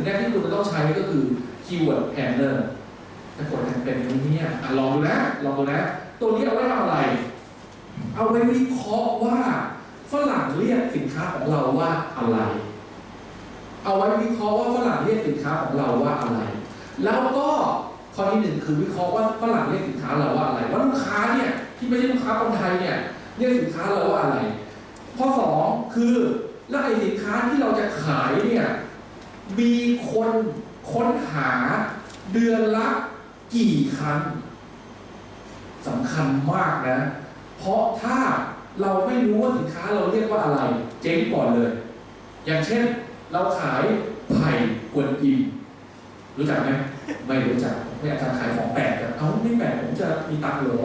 งแรกที่คุณจะต้องใช้ก็คือ keyword planner จะกดกันเป็นไหมเนี่ยอะลองดูนะ ลองดูนะ ตัวนี้เอาไว้ทำอะไร เอาไว้วิเคราะห์ว่าฝรั่งเรียกสินค้าของเราว่าอะไร เอาไว้วิเคราะห์ว่าฝรั่งเรียกสินค้าของเราว่าอะไร แล้วก็ข้อที่หนึ่งคือวิเคราะห์ว่าฝรั่งเรียกสินค้าเราว่าอะไร ว่าลูกค้าเนี่ยที่ไม่ใช่ลูกค้าคนไทยเนี่ยเรียกสินค้าเราว่าอะไร ข้อสองคือแล้วไอ้สินค้าที่เราจะขายเนี่ย มีคนค้นหาเดือนละกี่ครั้งสำคัญมากนะ เพราะถ้าเราไม่รู้ว่าสินค้าเราเรียกว่าอะไร เจ๊งก่อนเลย อย่างเช่น เราขายไผ่กวนอิมรู้จักไหมไม่รู้จักไม่อาจารย์ขายของแปลกอะเอ้าไม่แปลกผมจะมีตังค์หรอ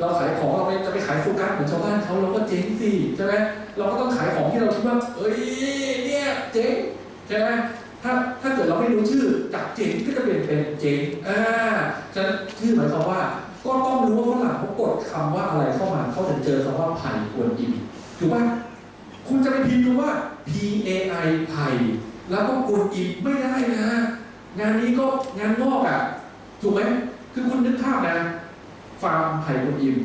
เราขายของเราจะไปขายโฟกัสเหมือนชาวบ้านเขาเราก็เจ๊งสิใช่ไหมเราก็ต้องขายของที่เราคิดว่าเอ้ยเนี่ยเจ๊งใช่ไหม ถ้าถ้าเกิดเราไม่รู้ชื่อจากเจ๊งก็จะเปลี่ยนเป็นเจ๊งอ่าฉะนั้นชื่อหมายความว่า ก็ต้องรู้ว่าฝรั่งเขากดคำว่าอะไรเข้ามาเขาจะเจอคำว่าไผ่กวนอิมถูกป่ะคุณจะไปพิมพ์คำว่า P A I ไผ่แล้วก็กวนอิมไม่ได้นะ งานนี้ก็งานงอกอะถูกไหมคือคุณนึกภาพนะ ฟาร์มไผ่กวนอิม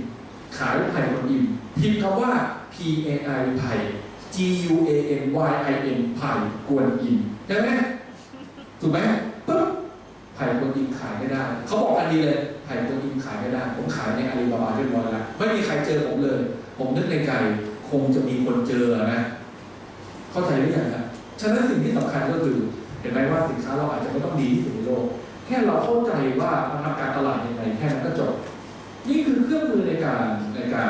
ขายไผ่กวนอิมพิมพ์คำว่า P A I ไผ่ G U A N Y I N ไผ่กวนอิม ใช่ไหมถูกไหมปึ๊บไผ่กวนอิมขายไม่ได้ เขาบอกกันดีเลยไผ่กวนอิมขายไม่ได้ ผมขายในอาลีบาบาเรียบร้อยแล้วไม่มีใครเจอผมเลย ผมนึกในใจคงจะมีคนเจอนะ เข้าใจหรือยังครับฉะนั้นสิ่งที่สำคัญก็คือ เห็นไหมว่าสินค้าเราอาจจะไม่ต้องดีที่สุดในโลก แค่เราเข้าใจว่ามันทำการตลาดยังไงแค่นั้นก็จบ นี่คือเครื่องมือในการในการ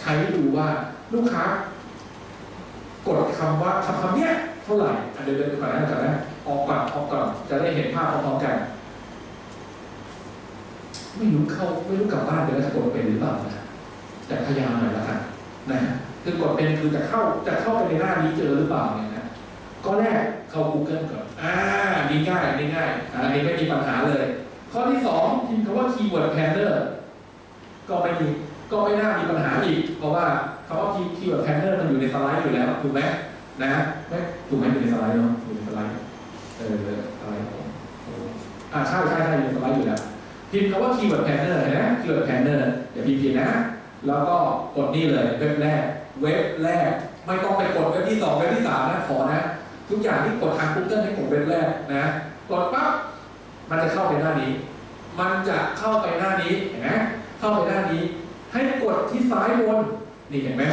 ใช้ดูว่าลูกค้ากดคำว่าคำคำเนี้ย เท่าไหร่เดี๋ยวเดี๋ยวก่อนนะก่อนนะออกก่อนออกก่อนจะได้เห็นภาพพร้อมๆกัน ไม่รู้เข้าไม่รู้กลับบ้านไปแล้วจะกดเป็นหรือเปล่านะแต่พยายามหน่อยละกันนะคือกดเป็นคือจะเข้าจะเข้าไปในหน้านี้เจอหรือเปล่าเนี่ยนะก็แรกเข้า Google ก่อนอ่านี่ง่ายนี่ง่ายอันนี้ไม่มีปัญหาเลย ข้อที่สองพิมพ์คำว่า keyword planner ก็ไม่มีก็ไม่น่ามีปัญหาอีก เพราะว่าคำว่า key- keyword planner มันอยู่ในสไลด์อยู่แล้วถูกไหมนะไม่ ถูกไหมอยู่ในสไลด์เนาะอยู่ในสไลด์เออสไลด์ผมอ้อ่าใช่ใช่ใช่อยู่ในสไลด์อยู่แล้วพิมพ์คำว่า keyword planner เห็นไหม keyword planner อย่าพิมพ์ผิดนะ แล้วก็กดนี่เลยเว็บแรก เว็บแรก ไม่ต้องไปกดเว็บที่สองเว็บที่สามนะขอนะ ทุกอย่างที่กดทาง Google ให้กดเว็บแรกนะกดปั๊บมันจะเข้าไปหน้านี้ มันจะเข้าไปหน้านี้เห็นไหมเข้าไปหน้านี้ ให้กดที่ซ้ายบนนี่เห็นไหม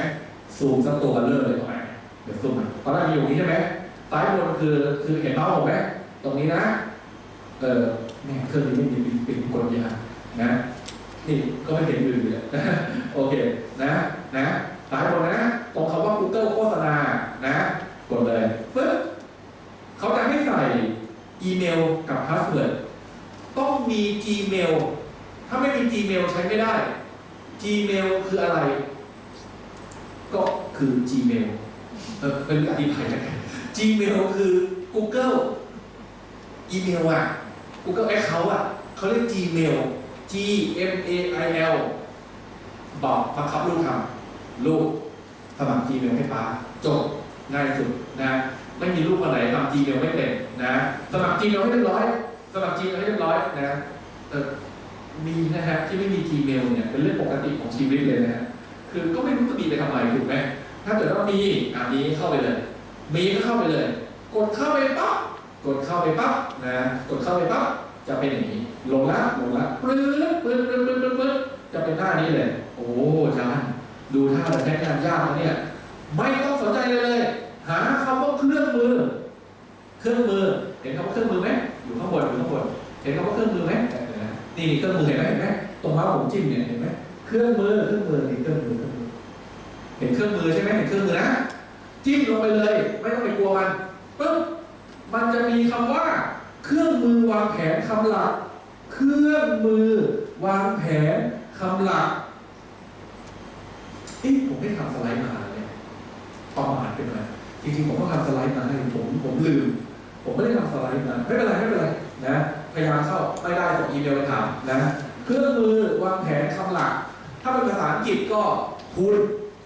ซูมสักตัวเบลอเลยตรงไหน เดี๋ยวซูมอะตอนแรกมีอยู่นี้ใช่ไหมซ้ายบนคือคือเห็นเมาส์ผมไหมตรงนี้นะ เออแม่งเครื่องนี้ไม่มีปิดปิดกดยานะนี่ก็ไม่เห็นอยู่เลยโอเคนะนะซ้ายบนนะตรงคำว่า Google โฆษณานะกดเลยปึ๊บเขาจะให้ใส่อีเมลกับพาสเวิร์ดต้องมี Gmail ถ้าไม่มี Gmail ใช้ไม่ได้ Gmail คืออะไร ก็คือ Gmail เป็นอธิบายกัน Gmail คือ Google อีเมลอะ Google Account อะเขาเรียก Gmail G M A I L บอกบังคับลูกทำลูกสมัคร Gmail ให้ป้าจบง่ายสุดนะไม่มีลูกคนไหนทำ Gmail ไม่เป็นนะ สมัคร Gmail ให้เรียบร้อยสมัคร Gmail ให้เรียบร้อยนะเออมีนะฮะที่ไม่มี Gmail เนี่ยเป็นเรื่องปกติของชีวิตเลยนะฮะคือก็ไม่รู้จะมีไปทำไมถูกไหม ถ้าเกิดว่ามีอะมีเข้าไปเลย มีก็เข้าไปเลย กดเข้าไปปั๊บกดเข้าไปปั๊บนะกดเข้าไปปั๊บจะเป็นอย่างนี้ลงละลงละปลื้ดปลื้ดปลื้ดปลื้ดปลื้ดปลื้ดจะเป็นหน้านี้เลย โอ้อาจารย์ดูท่าใช้งานยากแล้วเนี่ย ไม่ต้องสนใจเลยเลย หาคำว่าเครื่องมือ เครื่องมือ เห็นคำว่าเครื่องมือไหมอยู่ข้างบนอยู่ข้างบนเห็นคำว่าเครื่องมือไหมนี่เครื่องมือเห็นไหมเห็นไหมตรงเมาผมจิ้มเนี่ยเห็นไหมเครื่องมือเครื่องมือนี่เครื่องมือเครื่องมือ ห็นเครื่องมือใช่ไหมเห็นเครื่องมือนะจิ้มลงไปเลย ไม่ต้องไปกลัวมันปึ๊บมันจะมีคำว่า เครื่องมือวางแผนคำหลัก เครื่องมือวางแผนคำหลักเอ๊ะผมไม่ทำสไลด์มาเนี่ยประมาทไปหน่อยจริงๆผมก็ทำสไลด์มาให้ผมผมลืม ผมไม่ได้ทำสไลด์มาไม่เป็นไรไม่เป็นไรนะพยายามเข้าไม่ได้ส่งอีเมลไปถามนะเครื่องมือวางแผนคำหลัก ถ้าเป็นภาษาอังกฤษก็ทุน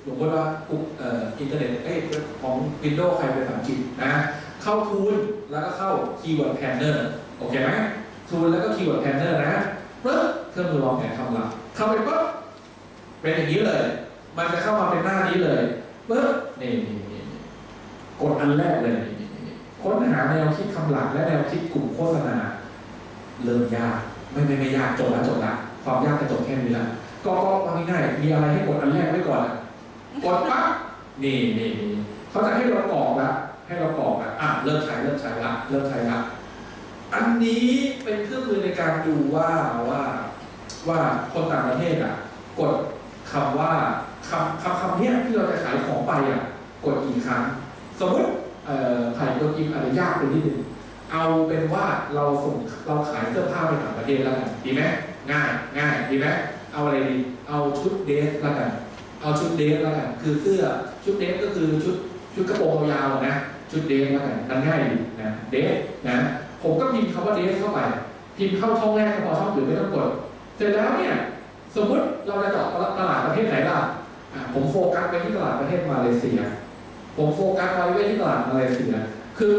สมมติว่าอ,อ,อินเทอร์เน็ตเอ้ยของ Windows ใครเป็นภาษาอังกฤษนะ เข้าทูลแล้วก็เข้าคีย์เวิร์ดแพนเนอร์โอเคไหมทูลแล้วก็คีย์เวิร์ดแพนเนอร์นะปึ๊บเครื่องมือวางแผนคำหลักเข้าไปปุ๊บเป็นอย่างนี้เลย มันจะเข้ามาเป็นหน้านี้เลยปึ๊บนี่นี่นี่กดอันแรกเลยค้นหาแนวคิดคำหลักและแนวคิดกลุ่มโฆษณา เริ่มยากไม่ไม่ไม่ยากจบแล้วจบแล้วความยากจะจบแค่นี้ละก็ก็วางง่ายๆมีอะไรให้กดอันแรกไว้ก่อนอะ กดปั๊บนี่นี่นี่เขาจะให้เรากรอกละให้เรากรอกละอะเริ่มใช้เริ่มใช้ละเริ่มใช้ละอันนี้เป็นเครื่องมือในการดูว่าว่าว่าคนต่างประเทศอะ กดคำว่าคำคำคำเนี้ยที่เราจะขายของไปอะกดกี่ครั้ง สมมติเอ่อขายตัวกิมอาจจะยากไปนิดนึงเอาเป็นว่าเราส่งเราขายเสื้อผ้าไปต่างประเทศแล้วกันดีไหมง่ายง่ายดีไหมเอาอะไรดี เอาชุดเดรสแล้วกัน เอาชุดเดรสแล้วกันคือเสื้อชุดเดรสก็คือชุดชุดกระโปรงยาวนะชุดเดรสแล้วกันมันง่ายดีนะเดรสนะผมก็พิมพ์คำว่าเดรสเข้าไป พิมพ์เข้าช่องแรกก็พอช่องอื่นไม่ต้องกด เสร็จแล้วเนี่ยสมมติเราจะเจาะตลาดประเทศไหนล่ะผมโฟกัสไปที่ตลาดประเทศมาเลเซีย ผมโฟกัสไว้ไว้ที่ตลาดมาเลเซีย คือ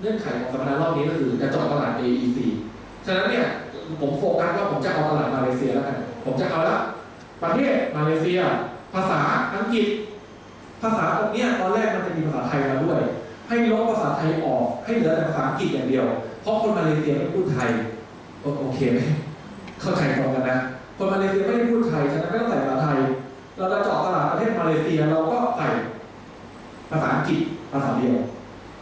เงื่อนไขของสัมมนารอบนี้ก็คือจะเจาะตลาด AEC ฉะนั้นเนี่ยผมโฟกัสว่าผมจะเอาตลาดมาเลเซียแล้วกันผมจะเอาละ ประเทศมาเลเซีย ภาษาอังกฤษ ภาษาตรงนี้ตอนแรกมันจะมีภาษาไทยมาด้วย ให้ลบภาษาไทยออกให้เหลือแต่ภาษาอังกฤษอย่างเดียว เพราะคนมาเลเซียไม่พูดไทยโอโอเคไหมเข้าใจตรงกันนะ คนมาเลเซียไม่ได้พูดไทยฉะนั้นไม่ต้องใส่ภาษาไทย เราจะเจาะตลาดประเทศมาเลเซียเราก็ใส่ภาษาอังกฤษภาษาเดียว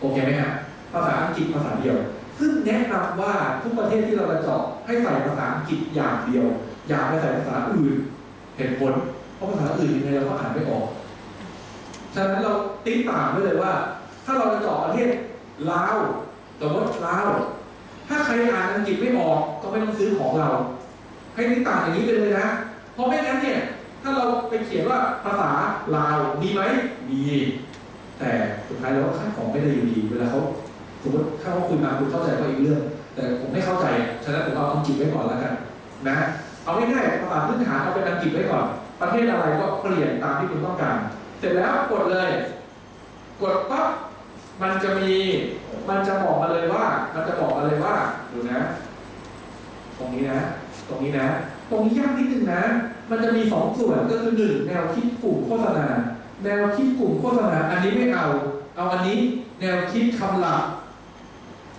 โอเคไหมฮะภาษาอังกฤษภาษาเดียว ซึ่งแนะนำว่าทุกประเทศที่เราจะเจาะให้ใส่ภาษาอังกฤษอย่างเดียว อย่าไปใส่ภาษาอื่น เหตุผล เพราะภาษาอื่นยังไงเราก็อ่านไม่ออก ฉะนั้นเราติ๊กต่างไว้เลยว่า ถ้าเราจะเจาะประเทศลาวสมมติลาว ถ้าใครอ่านอังกฤษไม่ออกก็ไม่ต้องซื้อของเรา ให้ติ๊กต่างอย่างนี้ไปเลยนะ เพราะไม่งั้นเนี่ย ถ้าเราไปเขียนว่าภาษาลาวมีไหมมีแต่สุดท้ายแล้วขาของไม่ได้อยู่ดี เวลาเขาสมมติถ้าเขาคุยมาคุณเข้าใจก็อีกเรื่อง แต่ผมไม่เข้าใจ ฉะนั้นผมเอาอังกฤษไว้ก่อนแล้วกัน นะ เอาง่ายๆภาษาพื้นฐานเอาเป็นอังกฤษไว้ก่อน ประเทศอะไรก็เปลี่ยนตามที่คุณต้องการ เสร็จแล้วกดเลย กดปั๊บมันจะมี มันจะบอกมาเลยว่า มันจะบอกมาเลยว่า ดูนะ ตรงนี้นะ ตรงนี้นะ ตรงนี้ยากนิดนึงนะ มันจะมีสองส่วนก็คือหนึ่งแนวคิดกลุ่มโฆษณา แนวคิดกลุ่มโฆษณา อันนี้ไม่เอา เอาอันนี้ แนวคิดคำหลัก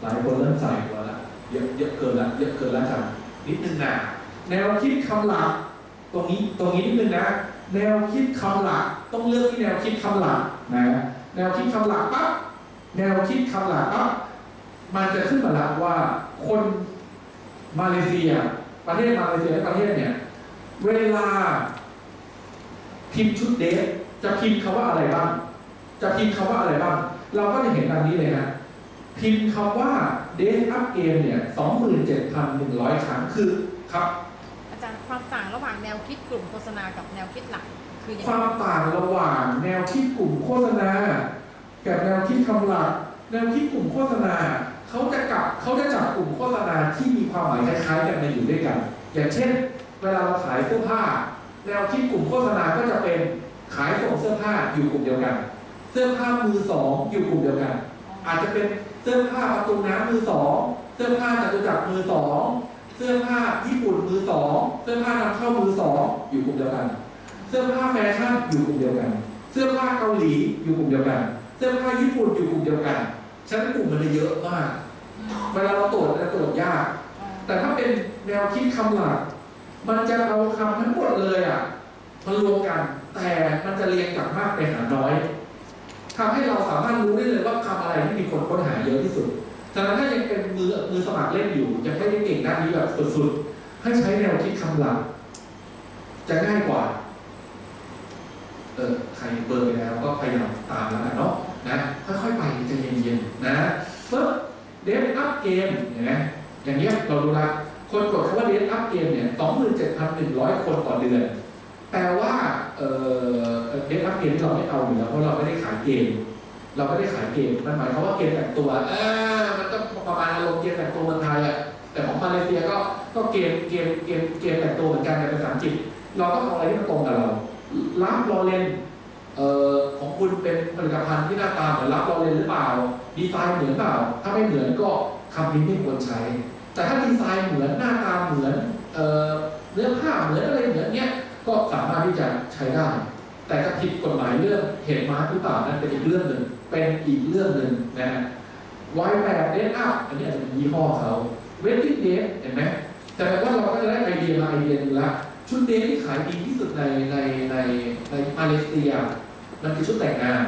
หลายคนเริ่มใส่หัวละเยอะเยอะเกินละ เยอะเกินละจังนิดนึงนะ แนวคิดคำหลัก ตรงนี้ตรงนี้นิดนึงนะ แนวคิดคำหลัก ต้องเลือกที่แนวคิดคำหลักนะแนวคิดคำหลักปั๊บแนวคิดคำหลักปั๊บมันจะขึ้นมาแล้วว่าคนมาเลเซีย ประเทศมาเลเซียและประเทศเนี่ยเวลาพิมพ์ชุดเดทจะพิมพ์คำว่าอะไรบ้าง จะพิมพ์คำว่าอะไรบ้าง เราก็จะเห็นดังนี้เลยนะ พิมพ์คำว่าเดทอัพเกมเนี่ย27,100ครั้งคือครับอาจารย์ ความต่างระหว่างแนวคิดกลุ่มโฆษณากับแนวคิดหลัก คือยังคไงวามต่างระหว่างแนวคิดกลุ่มโฆษณา กับแนวคิดคำหลัก แนวคิดกลุ่มโฆษณาเขาจะกลับเขาจะจับกลุ่มโฆษณาที่มีความหมายคล้ายๆกันมาอยู่ด้วยกัน อย่างเช่น เวลาเราขายเสื้อผ้า แนวคิดกลุ่มโฆษณาก็จะเป็นขายส่งเสื้อผ้าอยู่กลุ่มเดียวกัน เสื้อผ้ามือสองอยู่กลุ่มเดียวกัน อาจจะเป็นเสื้อผ้าประตูน้ำมือสอง เสื้อผ้าจตุจักรมือสอง เสื้อผ้าญี่ปุ่นมือสอง เสื้อผ้านำเข้ามือสองอยู่กลุ่มเดียวกัน เสื้อผ้าแฟชั่นอยู่กลุ่มเดียวกัน เสื้อผ้าเกาหลีอยู่กลุ่มเดียวกัน เสื้อผ้าญี่ปุ่นอยู่กลุ่มเดียวกันฉะนั้นกลุ่มมันจะเยอะมาก เวลาเราตรวจจะตรวจยาก แต่ถ้าเป็นแนวคิดคำหลัก มันจะเอาคำทั้งหมดเลยอะมารวมกัน แต่มันจะเรียงจากมากไปหาน้อยทำให้เราสามารถรู้ได้เลยว่าคำอะไรที่มีคนค้นหาเยอะที่สุด ฉะนั้นถ้ายังเป็นมือมือสมัครเล่นอยู่ ยังไม่ได้เก่งด้านนี้แบบสุดๆให้ใช้แนวคิดคำหลักจะง่ายกว่า เออใครเบอร์ไปแล้วก็พยายามตามแล้วเนาะนะค่อยๆไปใจเย็นๆนะปึ๊บเดฟอัพเกมเห็นไหมอย่างเงี้ยเราดูละคนกดคำว่าเดฟอัพเกมเนี่ยสองหมื่นเจ็ดพันหนึ่งร้อยคนต่อเดือน แต่ว่าเออเดฟอัพเกมที่เราไม่เอาอยู่แล้วเพราะเราไม่ได้ขายเกม เราไม่ได้ขายเกมมันหมายความว่าเกมแต่งตัวเออมันก็ประมาณอารมณ์เกมแต่งตัวเมืองไทยอะแต่ของมาเลเซียก็ก็เกมเกมเกมเกมแต่งตัวเหมือนกันแต่เป็นภาษาอังกฤษเราต้องเอาอะไรที่มันตรงกับเรารับรอเลนเอ่อของคุณเป็นผลิตภัณฑ์ที่หน้าตาเหมือนรับราเลนหรือเปล่า ดีไซน์เหมือนเปล่า ถ้าไม่เหมือนก็คำนี้ไม่ควรใช้ แต่ถ้าดีไซน์เหมือนหน้าตาเหมือนเอ่อเนื้อผ้าเหมือนอะไรเหมือนเนี้ยก็สามารถที่จะใช้ได้ แต่จะผิดกฎหมายเรื่องเหตุมาหรือเปล่านั้นเป็นอีกเรื่องหนึ่ง เป็นอีกเรื่องหนึ่งนะฮะไวแปดเดทอัพอันนี้อาจจะเป็นยี่ห้อเขาเวดดิ้งเดทเห็นไหมแต่ว่าเราก็จะได้ไอเดียมาไอเดียนึงละชุดเดทที่ขายดีที่สุดในในในในมาเลเซียมันคือชุดแต่งงาน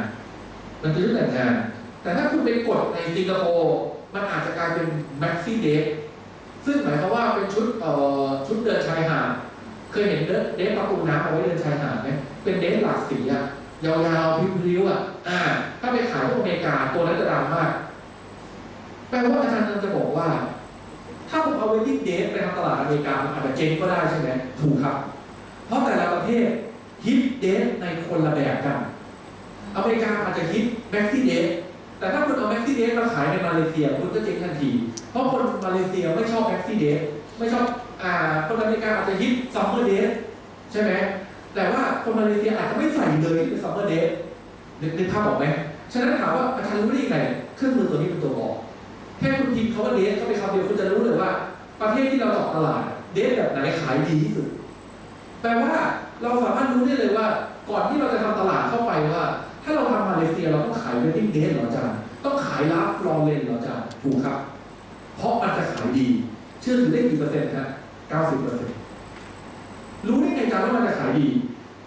มันคือชุดแต่งงาน แต่ถ้าคุณไปกดในสิงคโปร์มันอาจจะกลายเป็นแม็กซี่เดทซึ่งหมายความว่าเป็นชุดเอ่อชุดเดินชายหาดเคยเห็นเดทเดทประตูน้ำเอาไว้เดินชายหาดไหมเป็นเดทหลากสีอะ ยาวๆพริ้วๆอะ อ่า ถ้าไปขายที่อเมริกาตัวนั้นจะดังมาก แปลว่าอาจารย์กำลังจะบอกว่า ถ้าผมเอาเวดดิ้งเดทไปทำตลาดอเมริกาอาจจะเจ๊งก็ได้ใช่ไหมถูกครับ เพราะแต่ละประเทศฮิตเดทในคนละแบบกัน อเมริกาอาจจะฮิตแม็กซี่เดทแต่ถ้าคุณเอาแม็กซี่เดทมาขายในมาเลเซียคุณก็เจ๊งทันที เพราะคนมาเลเซียไม่ชอบแม็กซี่เดทไม่ชอบ อ่า คนอเมริกาอาจจะฮิตซัมเมอร์เดทใช่ไหม แต่ว่าคนมาเลเซียอาจจะไม่ใส่เลยที่เป็นซัมเมอร์เดทนึกนึกภาพออกไหมฉะนั้นถามว่าอาจารย์รู้ได้ยังไงเครื่องมือตัวนี้เป็นตัวบอกแค่คุณพิมพ์คำว่าเดทเข้าไปคำเดียวคุณจะรู้เลยว่า ประเทศที่เราเจาะตลาดเดทแบบไหนขายดีที่สุดแปลว่าเราสามารถรู้ได้เลยว่า ก่อนที่เราจะทำตลาดเข้าไปว่า ถ้าเราทำมาเลเซียเราต้องขายเวดดิ้งเดทเหรออาจารย์ต้องขายลับรองเลนเหรออาจารย์ถูกครับ เพราะมันจะขายดี เชื่อถือได้กี่เปอร์เซ็นต์ฮะเก้าสิบเปอร์เซ็นต์รู้ได้ไงอาจารย์ว่ามันจะขายดี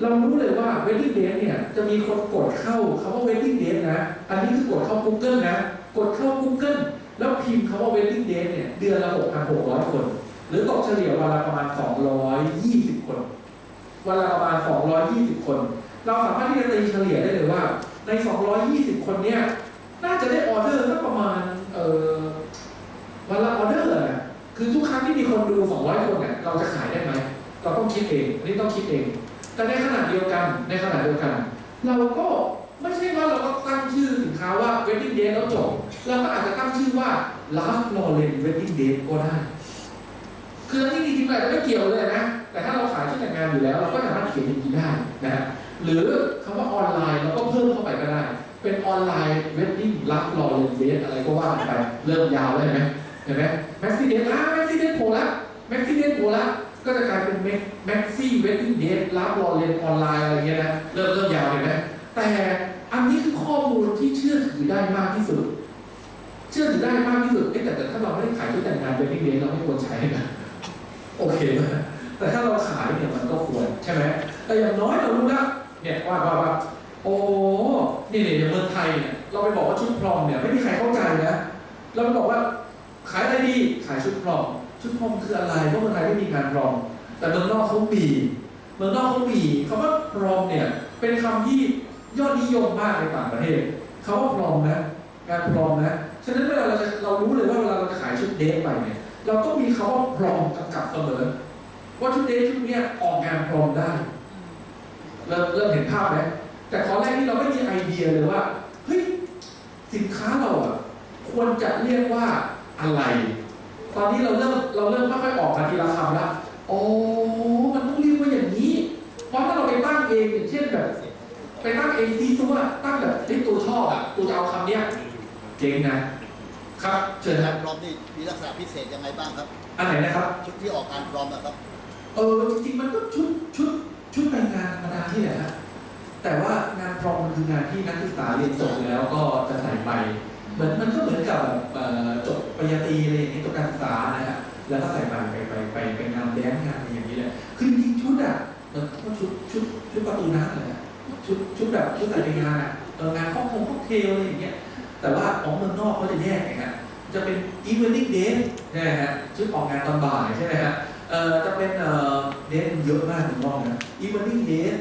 เรารู้เลยว่าเวดดิ้งเดทเนี่ยจะมีคนกดเข้าคำว่าเวดดิ้งเดทนะ อันนี้คือกดเข้า Google นะ กดเข้า Google แล้วพิมพ์คำว่า wedding date เนี่ยเดือนละ6,600 คน หรือตกเฉลี่ยวันละประมาณ 220 คน วันละประมาณ 220 คน เราสามารถที่จะตีเฉลี่ยได้เลยว่า ใน 220 คนเนี่ยน่าจะได้ออเดอร์สักประมาณเอ่อวันละออเดอร์นะคือทุกครั้งที่มีคนดู 200 คนเนี่ยเราจะขายได้ไหม เราต้องคิดเองอันนี้ต้องคิดเอง แต่ในขณะเดียวกันในขณะเดียวกัน เราก็ไม่ใช่ว่าเราก็ตั้งชื่อสินค้าว่า wedding date แล้วจบเราก็อาจจะตั้งชื่อว่า Last Lauren Wedding Date ก็ได้ คือที่จริงๆอาจจะไม่เกี่ยวเลยนะ แต่ถ้าเราขายชุดแต่งงานอยู่แล้ว เราก็สามารถเขียนอย่างนี้ได้นะฮะหรือคำว่าออนไลน์เราก็เพิ่มเข้าไปก็ได้ เป็นออนไลน์ Wedding Last Lauren Date อะไรก็ว่ากันไปเริ่มยาวเลยไหมเห็นไหม Maxi Date อ่า Maxi Date โผล่ละ Maxi Date โผล่ละ ก็จะกลายเป็น Maxi Wedding Date Last Lauren ออนไลน์อะไรเงี้ยนะเริ่มเริ่มยาวเห็นไหมแต่อันนี้คือข้อมูลที่เชื่อถือได้มากที่สุด เชื่อถือได้มากที่สุดเอ๊ะแต่แต่ถ้าเราไม่ได้ขายชุดแต่งงานเป็นพิเศษเราไม่ควรใช้นะโอเคไหมแต่ถ้าเราขายเนี่ยมันก็ควรใช่ไหมแต่อย่างน้อยเรารู้ละเนี่ยว่าว่าว่าโอ้นี่เนี่ยอย่างเมืองไทยเนี่ยเราไปบอกว่าชุดพรอมเนี่ยไม่มีใครเข้าใจนะเราไปบอกว่าขายอะไรดีขายชุดพรอม ชุดพรอมคืออะไรเพราะเมืองไทยไม่มีงานพรอม แต่เมืองนอกเขามีเมืองนอกเขามีคำว่าพรอมเนี่ยเป็นคำที่ยอดนิยมมากในต่างประเทศคำว่าพรอมนะงานพรอมนะฉะนั้นเวลาเราจะเรารู้เลยว่าเวลาเราจะขายชุดเดทไปเนี่ยเราต้องมีคำว่าพรอมกำกับเสมอว่าชุดเดทชุดเนี้ยออกงานพรอมได้เริ่มเริ่มเห็นภาพไหมแต่ตอนแรกที่เราไม่มีไอเดียเลยว่าเฮ้ยสินค้าเราอะควรจะเรียกว่าอะไร ตอนนี้เราเริ่มเราเริ่มค่อยๆออกมาทีละคำแล้วอ๋อมันต้องเรียกว่าอย่างนี้ เพราะถ้าเราไปตั้งเองอย่างเช่นแบบ ไปตั้งเองซีซัวตั้งแบบที่ตัวชอบอะตัวจะเอาคำเนี้ยเจ๋งนะ ครับเชิญครับพร้อมนี่มีลักษณะพิเศษยังไงบ้างครับ อันไหนนะครับ ชุดที่ออกงานพร้อมนะครับ เออจริงๆมันก็ชุดชุดชุดไปงานธรรมดาที่แหละฮะแต่ว่างานพรอมมันคืองานที่นักศึกษาเรียนจบแล้วก็จะใส่ไป เหมือนมันก็เหมือนกับจบปริญญาตรีอะไรอย่างนี้จบการศึกษานะฮะแล้วก็ใส่ไปไปไปไปไปงานแดนงานอะไรอย่างนี้เลยคือจริงชุดอะมันก็ชุดชุดชุดประตูน้ำเลยชุดชุดแบบชุดใส่ไปงานอะเอองานข้องคงค็อกเทลอะไรอย่างเงี้ยแต่ว่าของเมืองนอกเขาจะแยกไงฮะจะเป็น evening day ใช่ไหมฮะชุดออกงานตอนบ่ายใช่ไหมฮะเอ่อจะเป็นเอ่อเดทเยอะมากถึงนอกนะ evening date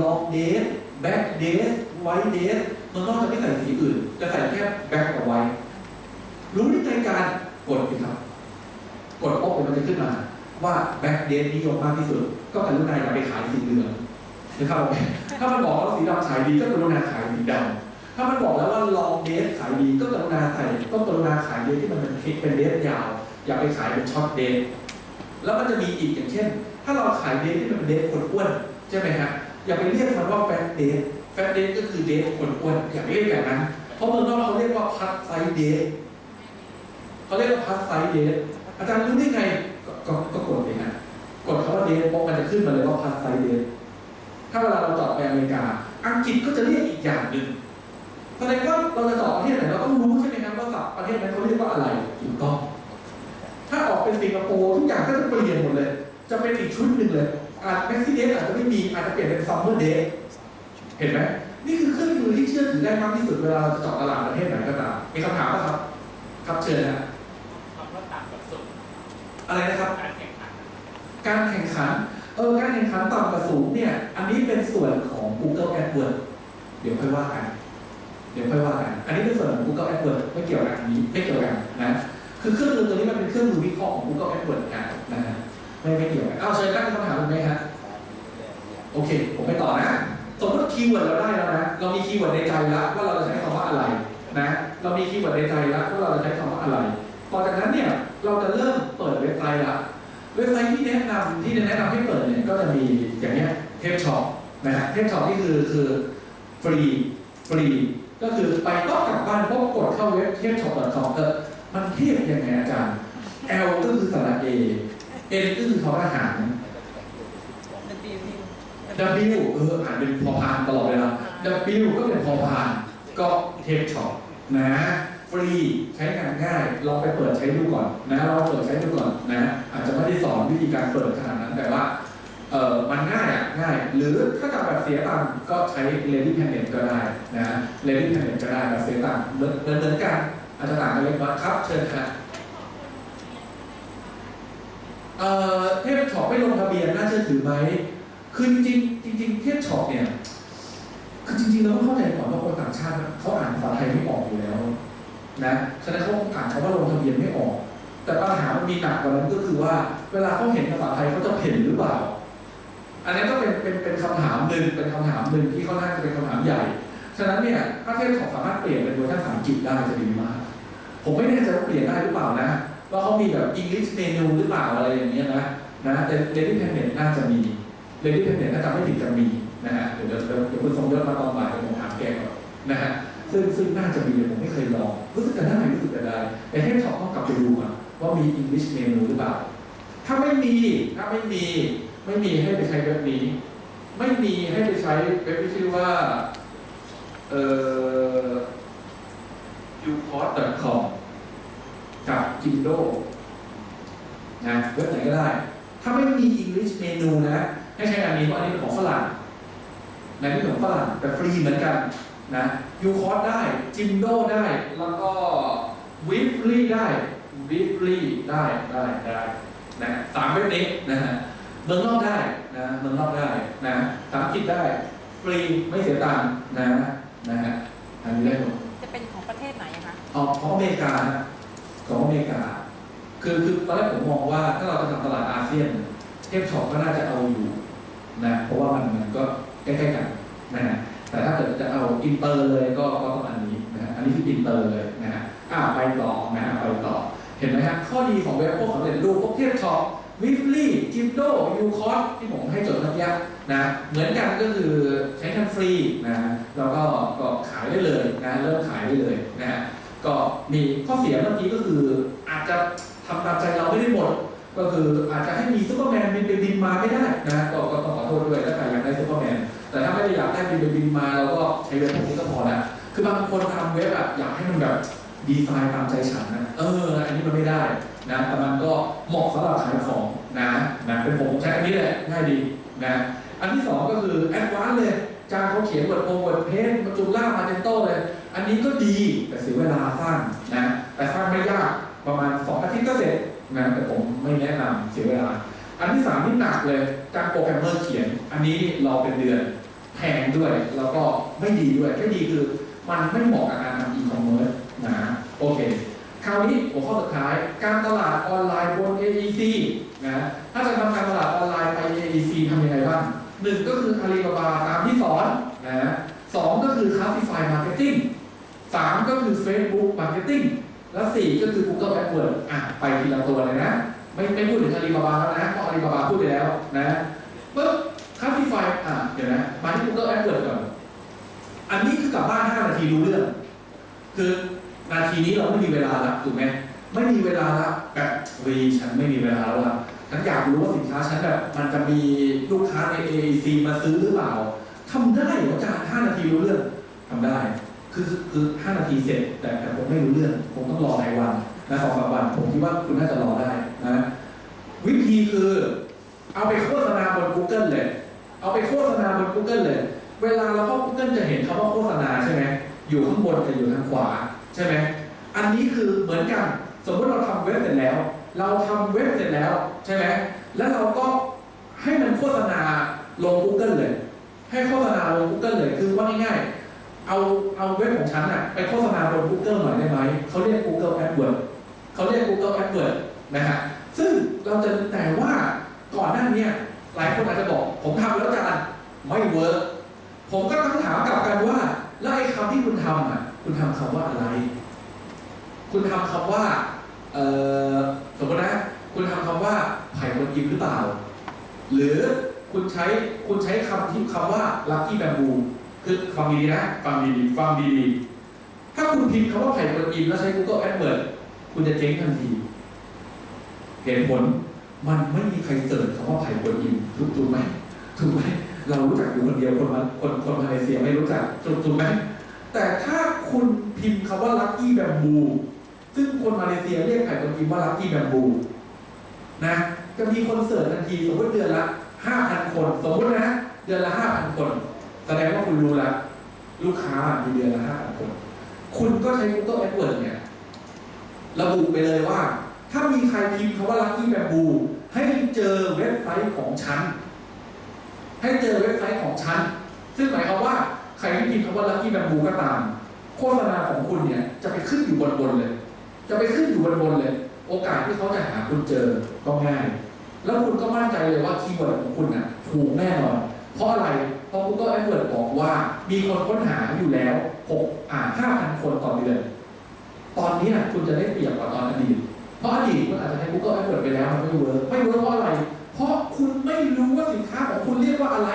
long date back date white date เมืองนอกจะไม่ใส่สีอื่น จะใส่แค่ back กับ white รู้ได้ไงการกดสิครับ กดปุ๊บเดี๋ยวมันจะขึ้นมา ว่า back date นิยมมากที่สุด ก็กรุณาอย่าไปขายสีเหลืองนะครับถ้ามันบอกว่าสีดำขายดีก็กรุณาขายสีดำถ้ามันบอกแล้วว่า long date ขายดีก็กรุณาใส่ก็กรุณาขายเดทที่มันเป็นเป็นเดทยาว อย่าไปขายเป็นช็อตเดทแล้วมันจะมีอีกอย่างเช่น ถ้าเราขายเดทที่มันเป็นเดทคนอ้วนใช่ไหมฮะ อย่าไปเรียกมันว่าแฟตเดทแฟตเดทก็คือเดทคนอ้วนอย่าไปเรียกอย่างนั้น เพราะเมืองนอกเขาเรียกว่าพัดไซเดทเขาเรียกว่าพัดไซเดทอาจารย์รู้ได้ไงก็ก็กดเองนะกดคำว่าเดทปุ๊บมันจะขึ้นมาเลยว่าพัดไซเดทถ้าเวลาเราเจอดไปอเมริกา อังกฤษก็จะเรียกอีกอย่างหนึ่งแสดงว่าเราจะเจอดประเทศไหนเราต้องรู้ใช่ไหมครับว่าศัพท์ประเทศนั้นเขาเรียกว่าอะไรถูกต้อง ถ้าออกเป็นสิงคโปร์ทุกอย่างก็จะเปลี่ยนหมดเลย จะเป็นอีกชุดหนึ่งเลย อาจแม็กซิเดสอาจจะไม่มีอาจจะเปลี่ยนเป็นซัมเมอร์เดสเห็นไหมนี่คือเครื่องมือที่เชื่อถือได้มากที่สุดเวลาเราจะเจาะตลาดประเทศไหนก็ตามมีคำถามไหมครับ ครับเชิญนะคำว่าต่ำกับสูงอะไรนะครับ การแข่งขันการแข่งขันเออการแข่งขันต่ำกับสูงเนี่ย อันนี้เป็นส่วนของ Google AdWords เดี๋ยวค่อยว่ากันเดี๋ยวค่อยว่ากันอันนี้เป็นส่วนของ Google AdWords ไม่เกี่ยวกับอันนี้ไม่เกี่ยวกันนะคือเครื่องมือตัวนี้มันเป็นเครื่องมือวิเคราะห์ของ Google AdWords กันนะฮะ ไม่ไม่เกี่ยวกันเอาเชิญตั้งคำถามเลยไหมฮะโอเค ผมไปต่อนะ สมมติคีย์เวิร์ดเราได้แล้วนะ เรามีคีย์เวิร์ดในใจแล้วว่าเราจะใช้คำว่าอะไรนะ เรามีคีย์เวิร์ดในใจแล้วว่าเราจะใช้คำว่าอะไรต่อจากนั้นเนี่ยเราจะเริ่มเปิดเว็บไซต์ละ เว็บไซต์ที่แนะนำที่จะแนะนำให้เปิดเนี่ยก็จะมีอย่างเนี้ยเทปช็อปนะฮะเทปช็อปนี่คือคือฟรีฟรีก็คือไปก็กลับบ้านก็กดเข้าเว็บเทปช็อป .com เออมันเทียบยังไงอาจารย์ L ก็คือสระ A N ก็คือทอทหาร W เอออ่านเป็นพอพานตลอดเลยนะ W ก็เป็นพอพานก็เทปช็อปนะฟรีใช้งานง่ายลองไปเปิดใช้ดูก่อนนะลองเปิดใช้ดูก่อนนะอาจจะไม่ได้สอนวิธีการเปิดขนาดนั้นแต่ว่าเออมันง่ายอะง่าย หรือถ้าจะแบบเสียตังก็ใช้ Lady Planet ก็ได้นะ Lady Planet ก็ได้แบบเสียตังค์เหมือนเหมือนเหมือนกันอาจจะต่างกันเล็กน้อยครับเชิญครับ เอ่อเทพช็อปไม่ลงทะเบียนน่าเชื่อถือไหมคือจริงจริงเทพช็อปเนี่ยคือจริงๆเราต้องเข้าใจก่อนว่าคนต่างชาติเขาอ่านภาษาไทยไม่ออกอยู่แล้วนะฉะนั้นเขาอ่านคำว่าลงทะเบียนไม่ออก แต่ปัญหามันมีหนักกว่านั้นก็คือว่า เวลาเขาเห็นภาษาไทยเขาจะเห็นหรือเปล่า อันนี้ก็เป็นเป็นเป็นคำถามหนึ่งเป็นคำถามหนึ่งที่เขาน่าจะเป็นคำถามใหญ่ ฉะนั้นเนี่ยถ้าเทพของสามารถเปลี่ยนเป็นเวอร์ชันภาษาอังกฤษได้จะดีมาก ผมไม่แน่ใจว่าเปลี่ยนได้หรือเปล่านะ ว่าเขามีแบบ English menu หรือเปล่าอะไรอย่างเงี้ยนะนะแต่ Lady Planet น่าจะมี Lady Planet น่าจะไม่ถึงจะมีนะฮะเดี๋ยวเดี๋ยวเดี๋ยวคุณทรงยศมาตอนบ่ายผมถามแกก่อนนะฮะซึ่งซึ่งน่าจะมีผมไม่เคยลองรู้สึกจะได้รู้สึกจะได้แต่ให้ช็อปต้องกลับไปดูก่อนว่ามี English menu หรือเปล่า ถ้าไม่มีถ้าไม่มีไม่มีให้ไปใช้เว็บนี้ ไม่มีให้ไปใช้เว็บที่ชื่อว่าเอ่อ ucos.com กับ Jindo นะเว็บไหนก็ได้ ถ้าไม่มี English menu นะให้ใช้อันนี้เพราะอันนี้เป็นของฝรั่งนะนี่เป็นของฝรั่งแต่ฟรีเหมือนกันนะยูคอร์สได้จิมโดได้ แล้วก็วิฟลี่ได้วิฟลี่ได้ได้ได้นะสามเว็บนี้นะฮะเมืองนอกได้นะเมืองนอกได้นะภาษาอังกฤษได้ ฟรีไม่เสียตังค์นะนะฮะอันนี้ได้หมดจะเป็นของประเทศไหนอะคะออกของอเมริกานะ ของอเมริกา คือคือตอนแรกผมมองว่าถ้าเราจะทำตลาดอาเซียน เทปช็อปก็น่าจะเอาอยู่นะเพราะว่ามันมันก็ใกล้ๆกันนะฮะแต่ถ้าเกิดจะเอาอินเตอร์เลยก็ก็ต้องอันนี้นะฮะอันนี้คืออินเตอร์เลยนะฮะอ่าไปต่อนะฮะไปต่อ เห็นไหมฮะข้อดีของเว็บพวกสำเร็จรูปพวกเทียบช็อปวิฟลี่จิมโดยูคอสที่ผมให้จดเมื่อกี้นะเหมือนกันก็คือใช้กันฟรีนะแล้วก็ก็ขายได้เลยนะเริ่มขายได้เลยนะฮะ ก็มีข้อเสียเมื่อกี้ก็คืออาจจะทำตามใจเราไม่ได้หมด ก็คืออาจจะให้มีซูเปอร์แมนบินไปบินมาไม่ได้นะก็ก็ต้องขอโทษด้วยถ้าใครอยากได้ซูเปอร์แมนแต่ถ้าไม่ได้อยากได้บินไปบินมาเราก็ใช้เว็บพวกนี้ก็พอแล้วคือบางคนทำเว็บอะอยากให้มันแบบดีไซน์ตามใจฉันนะเอออันนี้มันไม่ได้นะแต่มันก็เหมาะสำหรับขายของนะนะเป็นผมใช้อันนี้แหละง่ายดีนะอันที่สองก็คือแอดวานซ์เลยจางเขาเขียนบทโปรบทเพจมาจุล่ามาเจนโต้เลย อันนี้ก็ดีแต่เสียเวลาสร้างนะแต่สร้างไม่ยากประมาณสองอาทิตย์ก็เสร็จนะแต่ผมไม่แนะนำเสียเวลา อันที่สามนี่หนักเลยการโปรแกรมเมอร์เขียน อันนี้เรอเป็นเดือนแพงด้วย แล้วก็ไม่ดีด้วยไม่ดีคือมันไม่เหมาะกับการทำอีคอมเมิร์ซนะโอเค คราวนี้หัวข้อสุดท้าย การตลาดออนไลน์บน AEC นะถ้าจะทำการตลาดออนไลน์ไป AEC ทำยังไงบ้างหนึ่งก็คือ Alibaba ตามที่สอนนะสองก็คือ Classify Marketing สามก็คือ Facebook Marketing และสี่ก็คือ Google AdWords อะไปทีละตัวเลยนะ ไม่ไม่พูดถึง Alibaba แล้วนะเพราะ Alibaba พูดไปแล้วนะปึ๊บ Classify อะเดี๋ยวนะ มาที่ Google AdWords ก่อน อันนี้คือกลับบ้านห้านาทีรู้เรื่อง คือนาทีนี้เราไม่มีเวลาละถูกไหมไม่มีเวลาละแบบวีฉันไม่มีเวลาแล้วละฉันอยากรู้ว่าสินค้าฉันแบบมันจะมีลูกค้าใน AAC มาซื้อหรือเปล่าทำได้เหรออาจารย์ห้านาทีรู้เรื่องทำได้ คือคือห้านาทีเสร็จ แต่แต่ผมไม่รู้เรื่อง ผมต้องรอรายวันนะสองสามวัน ผมคิดว่าคุณน่าจะรอได้นะ วิธีคือ เอาไปโฆษณาบน Google เลย เอาไปโฆษณาบน Google เลย เวลาเราเข้า Google จะเห็นคำว่าโฆษณาใช่ไหมอยู่ข้างบนจะอยู่ทางขวาใช่ไหมอันนี้คือเหมือนกัน สมมติเราทำเว็บเสร็จแล้ว เราทำเว็บเสร็จแล้วใช่ไหมแล้วเราก็ให้มันโฆษณาลง Google เลย ให้โฆษณาลง Google เลยคือว่าง่ายๆ เอาเอาเว็บของฉันอะไปโฆษณาบน Google หน่อยได้ไหม เขาเรียก Google AdWords เขาเรียก Google AdWords นะฮะ ซึ่งเราจะแต่ว่าก่อนหน้านี้หลายคนอาจจะบอก ผมทำแล้วจารย์ไม่เวิร์กผมก็ต้องถามกลับกันว่า แล้วไอ้คำที่คุณทำอะ คุณทำคำว่าอะไร คุณทำคำว่าเออสมมตินะ คุณทำคำว่าไผ่บนยิมหรือเปล่า หรือคุณใช้คุณใช้คำที่คำว่า lucky bamboo คือฟังดีนะฟังดีๆฟังดีๆถ้าคุณพิมพ์คำว่าไผ่บนยิมแล้วใช้ Google AdWords คุณจะเจ๊งทันทีเหตุผลมันไม่มีใครเสิร์ชคำว่าไผ่บนยิมถูกถูกไหมถูกไหมเรารู้จักอยู่คนเดียวคนมาคนคนมาเลเซียไม่รู้จักถูกถูกไหมแต่ถ้าคุณพิมพ์คำว่าลั c กี้แบมบู ซึ่งคนมาเลเซียเรียกไผ่บนยิมว่าลั c กี้แบมบูนะจะมีคนเสิร์ชทันทีสมมติเดือนละห้าพันคน สมมตินะ เดือนละห้าพันคน แสดงว่าคุณรู้แล้ว ลูกค้ามีเดือนละห้าคน คุณก็ใช้ Google AdWords เนี่ย ระบุไปเลยว่า ถ้ามีใครพิมพ์คำว่า Lucky Bamboo ให้เจอเว็บไซต์ของฉัน ให้เจอเว็บไซต์ของฉัน ซึ่งหมายความว่าใครที่พิมพ์คำว่า Lucky Bamboo ก็ตาม โฆษณาของคุณเนี่ย จะไปขึ้นอยู่บนบนเลย จะไปขึ้นอยู่บนบนเลย โอกาสที่เขาจะหาคุณเจอก็ง่าย แล้วคุณก็มั่นใจเลยว่าคีย์เวิร์ดของคุณน่ะถูกแน่นอน เพราะอะไร เพราะ Google AdWords บอกว่ามีคนค้นหาอยู่แล้ว6อ่า5,000 คนต่อเดือน ตอนนี้นะคุณจะได้เปรียบกว่าตอนอดีต เพราะอดีตคุณอาจจะใช้ Google AdWords ไปแล้วมันไม่เวิร์กไม่เวิร์กเพราะอะไร เพราะคุณไม่รู้ว่าสินค้าของคุณเรียกว่าอะไร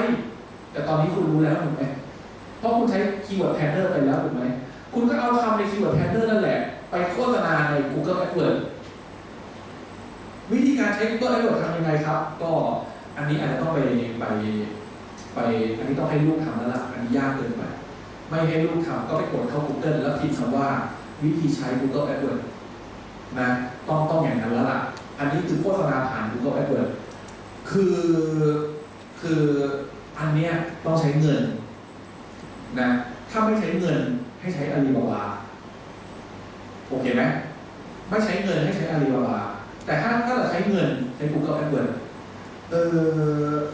แต่ตอนนี้คุณรู้แล้วถูกไหมเพราะคุณใช้คีย์เวิร์ดแพนเนอร์ไปแล้วถูกไหมคุณก็เอาคำในคีย์เวิร์ดแพนเนอร์นั่นแหละ ไปโฆษณาใน Google AdWords วิธีการใช้ Google AdWords ทำยังไงครับ ก็อันนี้อาจจะต้องไปไป ไปอันนี้ต้องให้ลูกทำแล้วล่ะอันนี้ยากเกินไป ไม่ให้ลูกทำก็ไปกดเข้า Google แล้วพิมพ์คำว่าวิธีใช้ Google AdWords นะต้องต้องอย่างนั้นแล้วล่ะ อันนี้คือโฆษณาผ่าน Google AdWords คือคืออันเนี้ยต้องใช้เงินนะถ้าไม่ใช้เงินให้ใช้อาลีบาบาโอเคไหมไม่ใช้เงินให้ใช้อาลีบาบาแต่ถ้าถ้าเราใช้เงินใช้ Google AdWords เออ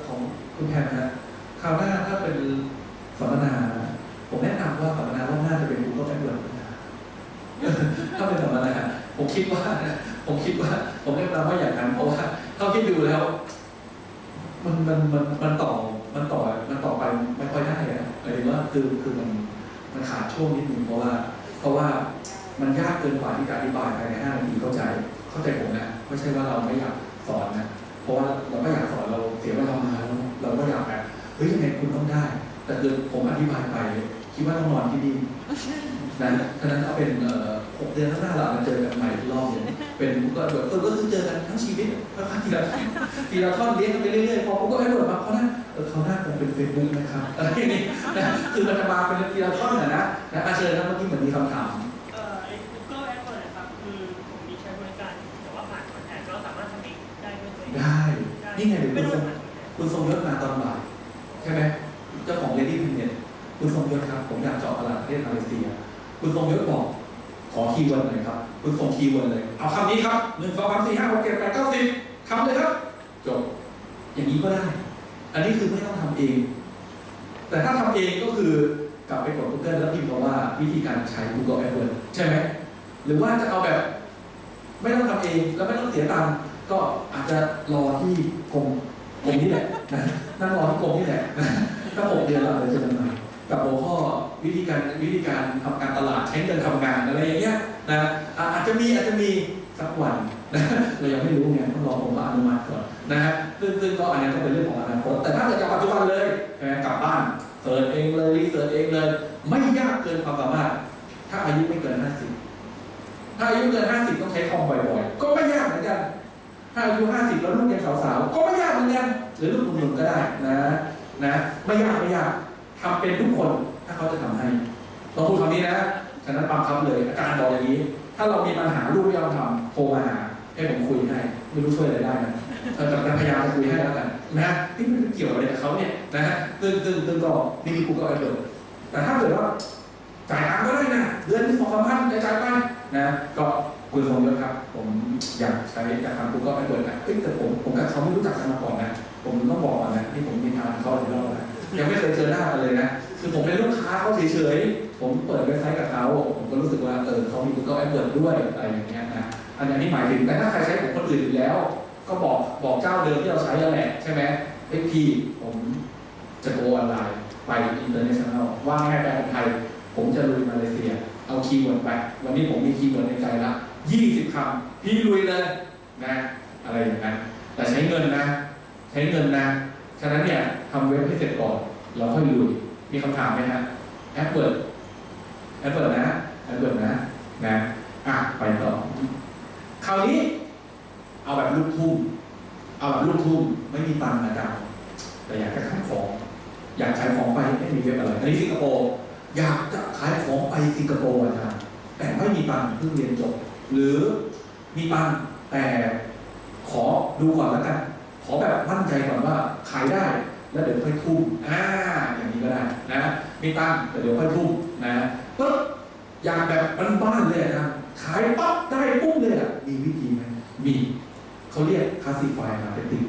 ของคุณแพนนะ คราวหน้าถ้าเป็นสัมมนา ผมแนะนำว่าสัมมนารอบหน้าจะเป็น Google AdWords นะถ้าเป็นสัมมนาผมคิดว่าผมคิดว่า ผมแนะนำว่าอย่างนั้นเพราะว่าเท่าที่ดูแล้ว มันมันมันมันต่อมันต่อมันต่อไปไม่ค่อยได้อะหมายถึงว่าคือคือมันมันขาดช่วงนิดนึงเพราะว่า เพราะว่ามันยากเกินกว่าที่จะอธิบายภายในห้านาทีเข้าใจเข้าใจผมนะไม่ใช่ว่าเราไม่อยากสอนนะเพราะว่าเราก็อยากสอนเราเสียเวลามาเราก็อยากแบบ เฮ้ยยังไงคุณต้องได้ แต่คือผมอธิบายไปคิดว่าต้องนอนที่นี่นะฉะนั้นเอาเป็นเอ่อหกเดือนข้างหน้าเราอาจจะเจอกันใหม่อีกรอบหนึงเป็นก็แบบเออก็คือเจอกันทั้งชีวิตค่อยๆทีละทีละท่อนเลี้ยงกันไปเรื่อยๆพอผมก็ให้หมดมาเขาหน้าเออเขาหน้าคงเป็นเฟซบุ๊กนะครับอะไรอย่างนี้นะคือมันจะมาเป็นทีละท่อนนะนะนะอาเชิญนะเมื่อกี้เหมือนมีคำถามเอ่อไอ้ Google AdWords นะครับคือผมมีใช้บริการแต่ว่าผ่านคอนแทคก็สามารถทำเองได้ด้วยตัวเองได้ นี่ไงเดี๋ยวไม่คุณต้ทอรงงผ่านคอนแทคคุณทรงยศมาตอนบ่ายใช่ไหมเจ้าของเลดี้พิมเน็ตคุณทรงยศครับ ผมอยากเจาะตลาดประเทศมาเลเซีย คุณทรงยศบอก ขอคีย์เวิร์ดหน่อยครับ คุณส่งคีย์เวิร์ดเลย เอาคำนี้ครับหนึ่งสองสามสี่ห้าหกเจ็ดแปดเก้าสิบคำเลยครับ จบ อย่างนี้ก็ได้ อันนี้คือไม่ต้องทำเอง แต่ถ้าทำเองก็คือกลับไปกด Google แล้วพิมพ์คำว่าวิธีการใช้ Google AdWords ใช่ไหม หรือว่าจะเอาแบบ ไม่ต้องทำเองแล้วไม่ต้องเสียตังค์ก็อาจจะรอที่กรม กรมนี่แหละนะนั่งรอที่กรมนี่แหละถ้าหกเดือนเราเลยจะจำหน่ายกับหัวข้อวิธีการวิธีการทำการตลาดใช้เงินทำงานอะไรอย่างเงี้ยนะอาจจะมีอาจจะมีสักวันนะเรายังไม่รู้ไงต้องรอผมว่าอนุมัติก่อนนะฮะซึ่งซึ่งก็อันนี้ก็เป็นเรื่องของอนาคตแต่ถ้าเกิดจากปัจจุบันเลยนะกลับบ้านสสิร์ชเองเลยรีเสิร์ชเองเลย ไม่ยากเกินความสามารถ ถ้าอายุไม่เกิน 50 ถ้าอายุเกิน 50 ต้องใช้คอมบ่อยๆ ก็ไม่ยากเหมือนกัน ถ้าอายุ50 แล้วลูกยังสาวๆ ก็ไม่ยากเหมือนกันหรือลูกหนุ่มๆก็ได้นะนะไม่ยากไม่ยากทำเป็นทุกคนถ้าเขาจะทำให้ต้องพูดคำนี้นะฉะนั้นบังคับเลยอาจารย์บอกอย่างนี้ ถ้าเรามีปัญหาลูกไม่ยอมทำโทรมาหาให้ผมคุยให้ไม่รู้ช่วยอะไรได้นะเออแต่พยายามจะคุยให้แล้วกันนะนี่มันเกี่ยวอะไรกับเขาเนี่ยนะฮะซึ่งซึ่งซึ่งก็นี่มีกูก็ไอ้เดิมแต่ถ้าเกิดว่าจ่ายตังก็ได้นะเดือนที่สองสามพันจ่ายไปนะก็ คุณทรงยศครับ ผมอยากใช้อยากทำกูก็ไอ้เดิมนะเอ้ยแต่ผมผมกับเขาไม่รู้จักกันมาก่อนนะ ผมต้องบอกก่อนนะที่ผมมีทางเขาหลายรอบนะยังไม่เคยเจอหน้ากันเลยนะคือผมเป็นลูกค้าเขาเฉยๆผมเปิดเว็บไซต์กับเขาผมก็รู้สึกว่าเออเขามี Google AdWords ด้วยอะไรอย่างเงี้ยนะอันนี้หมายถึงแต่ถ้าใครใช้ของคนอื่นอยู่แล้ว ก็บอกบอกเจ้าเดิมที่เราใช้นั่นแหละใช่ไหมเอ้พี่ผมจะโกออนไลน์ไปอินเตอร์เนชั่นแนลว่าง่ายแปลเป็นไทย ผมจะลุยมาเลเซีย เอาคีย์เวิร์ดไป วันนี้ผมมีคีย์เวิร์ดในใจละ 20คำพี่ลุยเลยนะอะไรอย่างนั้นแต่ใช้เงินนะ ใช้เงินนะ ฉะนั้นเนี่ยทำเว็บให้เสร็จก่อนเราค่อยลุยมีคำถามไหมฮะแอดเวิดแอดเวิดนะแอดเวิดนะนะอะไปต่อ คราวนี้เอาแบบลูกทุ่งเอาแบบลูกทุ่งไม่มีตังค์อาจารย์แต่อยากจะขายของ อยากขายของไปไม่มีเว็บอะไรอันนี้สิงคโปร์อยากจะขายของไปสิงคโปร์อาจารย์แต่ไม่มีตังค์เพิ่งเรียนจบ หรือมีตังแต่ขอดูก่อนแล้วกันขอแบบมั่นใจก่อนว่าขายได้ แล้วเดี๋ยวค่อยทุ่มอ่าอย่างนี้ก็ได้นะมีตังแต่เดี๋ยวค่อยทุ่มนะปึ๊บอยากแบบบ้านๆเลยนะขายปั๊บได้ปุ๊บเลยอะมีวิธีไหมมีเขาเรียก classify marketing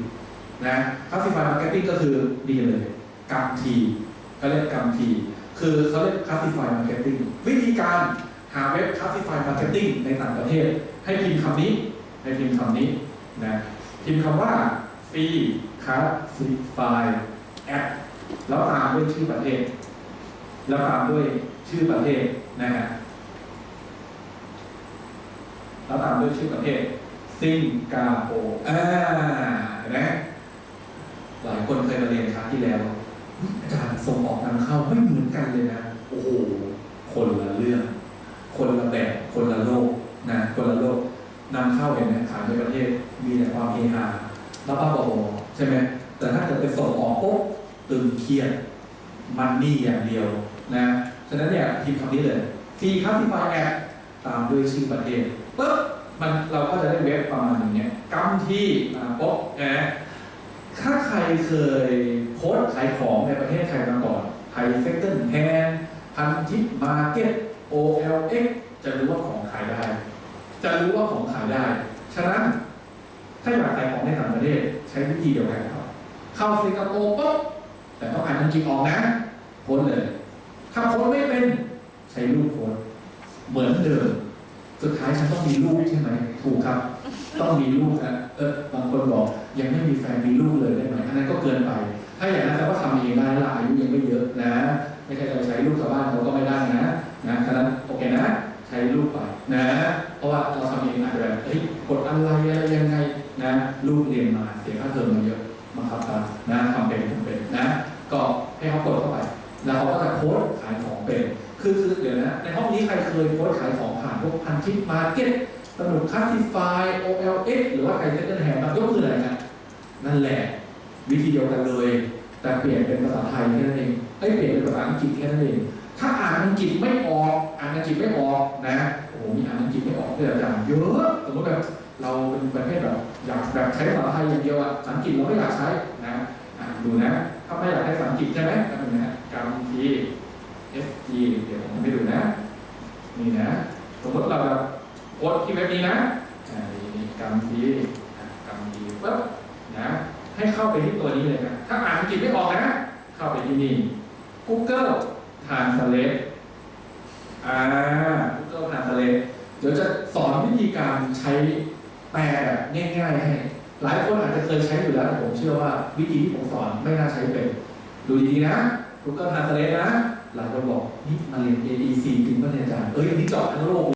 นะ classify marketing ก็คือดีเลยกำทีเขาเรียกกำที คือเขาเรียก classify marketing วิธีการาเว็บ classify marketing ในต่างประเทศ ให้พิมพ์คำนี้ ให้พิมพ์คำนี้นะพิมพ์คำว่า free classify app แล้วตามด้วยชื่อประเทศ แล้วตามด้วยชื่อประเทศนะฮะแล้วตามด้วยชื่อประเทศสิงคโปร์อ่าเห็นไหมหลายคนเคยมาเรียนครั้งที่แล้วอุ๊ยอาจารย์ส่งออกนำเข้าไม่เหมือนกันเลยนะ โอ้โห คนละเรื่อง คนละแบบคนละโลกนะคนละโลกนำเข้าเห็นไหมขายในประเทศมีแต่ความเฮฮาแล้วบ้าบอๆใช่ไหมแต่ถ้าเกิดไปส่งออกปุ๊บตึงเครียดมันนี่อย่างเดียวนะฉะนั้นเนี่ยพิมพ์คำนี้เลยฟรีคัสติฟายแอปตามด้วยชื่อประเทศปุ๊บมันเราก็จะได้เว็บประมาณอย่างเงี้ยกำที่มาปุ๊บนะถ้าใครเคยโพสขายของในประเทศไทยมาก่อนไทยเซกเตอร์แฮนพันทิปมาเก็ต OLX จะรู้ว่าของขายได้ จะรู้ว่าของขายได้ ฉะนั้น ถ้าอยากขายของในต่างประเทศใช้วิธีเดียวกันครับ เข้าสิงคโปร์ปุ๊บแต่ต้องอ่านอังกฤษออกนะโพสต์เลย ถ้าโพสต์ไม่เป็นใช้รูปโพสเหมือนเดิม สุดท้ายฉันต้องมีลูกใช่ไหมถูกครับ ต้องมีลูกนะเออบางคนบอกยังไม่มีแฟนมีลูกเลยได้ไหมอันนั้นก็เกินไป ถ้าอย่างนั้นแปลว่าทำเองได้ละอายุยังไม่เยอะนะ ไม่ใช่เราใช้ลูกชาวบ้านเขาก็ไม่ได้นะ นะฉะนั้นโอเคนะใช้ลูกไปนะเพราะว่าเราทำเองอาจจะแบบเฮ้ยกดอะไรอะไรยังไงนะลูกเรียนมาเสียค่าเทอมมาเยอะมาครับตานะทำเป็นทำเป็นนะ ก็ให้เขากดเข้าไป แล้วเขาก็จะโพสต์ขายของเป็น คือคือเดี๋ยวนะ ในห้องนี้ใครเคยโพสต์ขายของผ่านพวกพันทิปมาร์เก็ตสนุกคัสติฟาย OLX หรือว่าใครเซ็นเตอร์แฮนด์มายกมืออะไรนะนั่นแหละ วิธีเดียวกันเลย แต่เปลี่ยนเป็นภาษาไทยแค่นั้นเองเอ้ยเปลี่ยนเป็นภาษาอังกฤษแค่นั้นเอง ถ้าอ่านอังกฤษไม่ออกอ่านอังกฤษไม่ออกนะโอ้โหมีอ่านอังกฤษไม่ออกเลยอาจารย์เยอะสมมติแบบเราเป็นประเภทแบบอยากแบบใช้ภาษาไทยอย่างเดียวอะภาษาอังกฤษเราไม่อยากใช้นะอ่านดูนะถ้าไม่อยากใช้ภาษาอังกฤษใช่ไหมดูนะกรรมที S G เดี๋ยวผมให้ดูนะ นี่นะ สมมติเราแบบโพสต์ที่เว็บนี้นะอ่นี่กรรมทีกรรมทีปุ๊บนะให้เข้าไปที่ตัวนี้เลยนะถ้าอ่านอังกฤษไม่ออกนะ เข้าไปที่นี่ Google ทางสเลตอ่า Google Translate เดี๋ยวจะสอนวิธีการใช้แปลแบบง่ายๆให้หลายคนอาจจะเคยใช้อยู่แล้วแต่ผมเชื่อว่าวิธีที่ผมสอนไม่น่าใช้เป็น ดูดีๆนะ Google Translate นะ หลายคนบอกนี่มาเรียน ABC ถึงป่ะเนี่ยอาจารย์เอ้ยอันนี้เจาะทั้งโลก